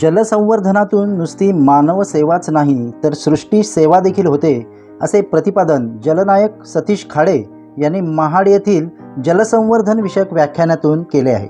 जलसंवर्धनातून नुसती मानव सेवाच नाही तर सृष्टी सेवा देखील होते असे प्रतिपादन जलनायक सतीश खाडे यांनी महाड येथील जलसंवर्धन विषयक व्याख्यानातून केले आहे.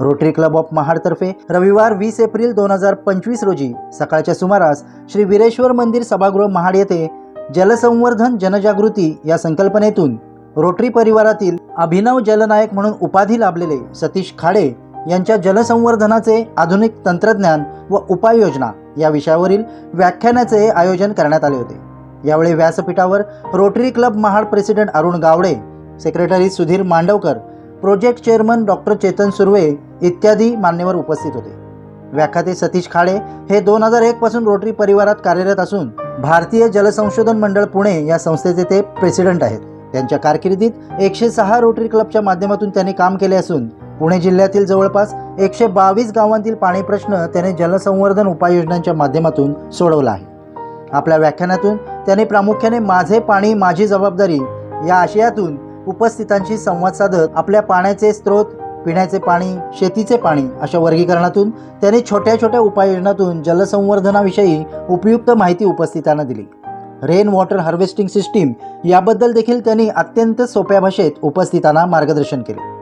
रोटरी क्लब ऑफ महाडतर्फे रविवार वीस एप्रिल दोन हजार पंचवीस रोजी सकाळच्या सुमारास श्री वीरेश्वर मंदिर सभागृह महाड येथे जलसंवर्धन जनजागृती या संकल्पनेतून रोटरी परिवारातील अभिनव जलनायक म्हणून उपाधी लाभलेले सतीश खाडे यांच्या जलसंवर्धनाचे आधुनिक तंत्रज्ञान व उपाययोजना या विषयावरील व्याख्यानाचे आयोजन करण्यात आले होते. यावेळी व्यासपीठावर rotary club Mahad president Arun Gawade secretary Sudhir Mandavkar project chairman doctor Chetan Surve इत्यादी मान्यवर उपस्थित होते. व्याख्याते सतीश खाडे हे दोन हजार एक पासून रोटरी परिवारात कार्यरत असून भारतीय जलसंशोधन मंडळ पुणे या संस्थेचे ते प्रेसिडेंट आहेत. त्यांच्या कारकिर्दीत एकशे सहा रोटरी क्लबच्या माध्यमातून त्यांनी काम केले असून पुणे जिल्ह्यातील जवळपास एकशे बावीस गावांतील पाणी प्रश्न त्याने जलसंवर्धन उपाययोजनांच्या माध्यमातून सोडवला आहे. आपल्या व्याख्यानातून त्यांनी प्रामुख्याने माझे पाणी माझी जबाबदारी या आशयातून उपस्थितांशी संवाद साधत आपल्या पाण्याचे स्रोत पिण्याचे पाणी शेतीचे पाणी अशा वर्गीकरणातून त्यांनी छोट्या छोट्या उपाययोजनातून जलसंवर्धनाविषयी उपयुक्त माहिती उपस्थितांना दिली. रेन वॉटर हार्वेस्टिंग सिस्टीम याबद्दल देखील त्यांनी अत्यंत सोप्या भाषेत उपस्थितांना मार्गदर्शन केले.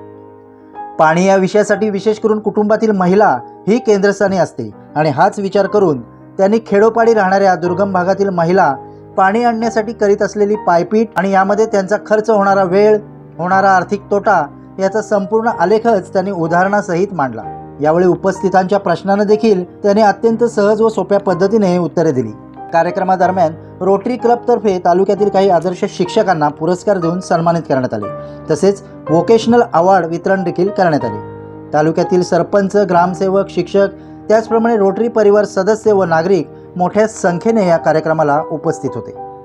पाणी या विषयासाठी विशेष करून कुटुंबातील महिला ही केंद्रस्थानी असते. आणि हाच विचार करून त्यांनी खेडोपाडी राहणाऱ्या दुर्गम भागातील महिला पाणी आणण्यासाठी करीत असलेली पायपीट आणि यामध्ये त्यांचा खर्च होणारा वेळ होणारा आर्थिक तोटा याचा संपूर्ण आलेखच त्यांनी उदाहरणासहित मांडला. यावेळी उपस्थितांच्या प्रश्नांना देखील त्यांनी अत्यंत सहज व सोप्या पद्धतीने उत्तरे दिली. कार्यक्रमादरम्यान रोटरी क्लबतर्फे तालुक्यातील काही आदर्श शिक्षकांना पुरस्कार देऊन सन्मानित करण्यात आले. तसेच व्होकेशनल अवॉर्ड वितरण देखील करण्यात आले. तालुक्यातील सरपंच ग्रामसेवक शिक्षक त्याचप्रमाणे रोटरी परिवार सदस्य व नागरिक मोठ्या संख्येने या कार्यक्रमाला उपस्थित होते.